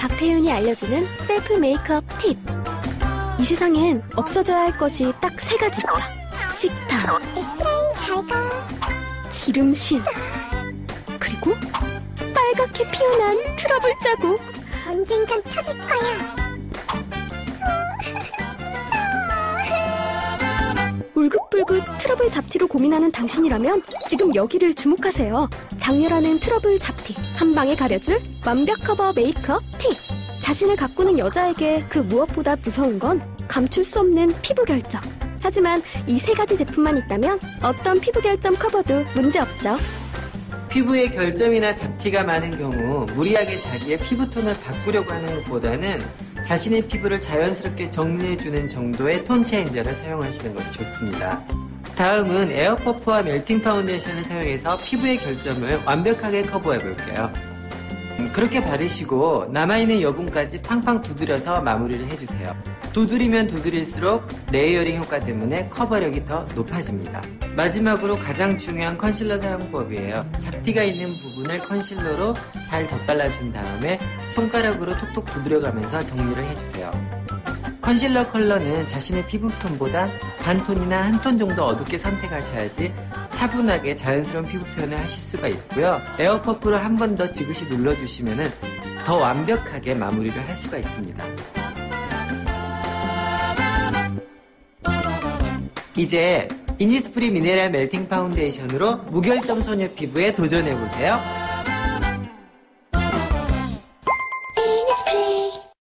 박태윤이 알려주는 셀프 메이크업 팁. 이 세상엔 없어져야 할 것이 딱 세 가지 있다. 식탐, 에스라인 잘가 지름신, 그리고 빨갛게 피어난 트러블 자국. 언젠간 터질 거야 울긋불긋 트러블 잡티로 고민하는 당신이라면 지금 여기를 주목하세요. 장렬하는 트러블 잡티 한 방에 가려줄 완벽 커버 메이크업 팁. 자신을 가꾸는 여자에게 그 무엇보다 무서운 건 감출 수 없는 피부 결점. 하지만 이 세 가지 제품만 있다면 어떤 피부 결점 커버도 문제 없죠. 피부에 결점이나 잡티가 많은 경우 무리하게 자기의 피부톤을 바꾸려고 하는 것보다는 자신의 피부를 자연스럽게 정리해주는 정도의 톤 체인저를 사용하시는 것이 좋습니다. 다음은 에어퍼프와 멜팅 파운데이션을 사용해서 피부의 결점을 완벽하게 커버해 볼게요. 음, 그렇게 바르시고 남아있는 여분까지 팡팡 두드려서 마무리를 해주세요. 두드리면 두드릴수록 레이어링 효과 때문에 커버력이 더 높아집니다. 마지막으로 가장 중요한 컨실러 사용법이에요. 잡티가 있는 부분을 컨실러로 잘 덧발라준 다음에 손가락으로 톡톡 두드려가면서 정리를 해주세요. 컨실러 컬러는 자신의 피부톤보다 반 톤이나 한 톤 정도 어둡게 선택하셔야지 차분하게 자연스러운 피부 표현을 하실 수가 있고요. 에어퍼프로 한 번 더 지그시 눌러주시면 더 완벽하게 마무리를 할 수가 있습니다. 이제 이니스프리 미네랄 멜팅 파운데이션으로 무결점 소녀 피부에 도전해보세요.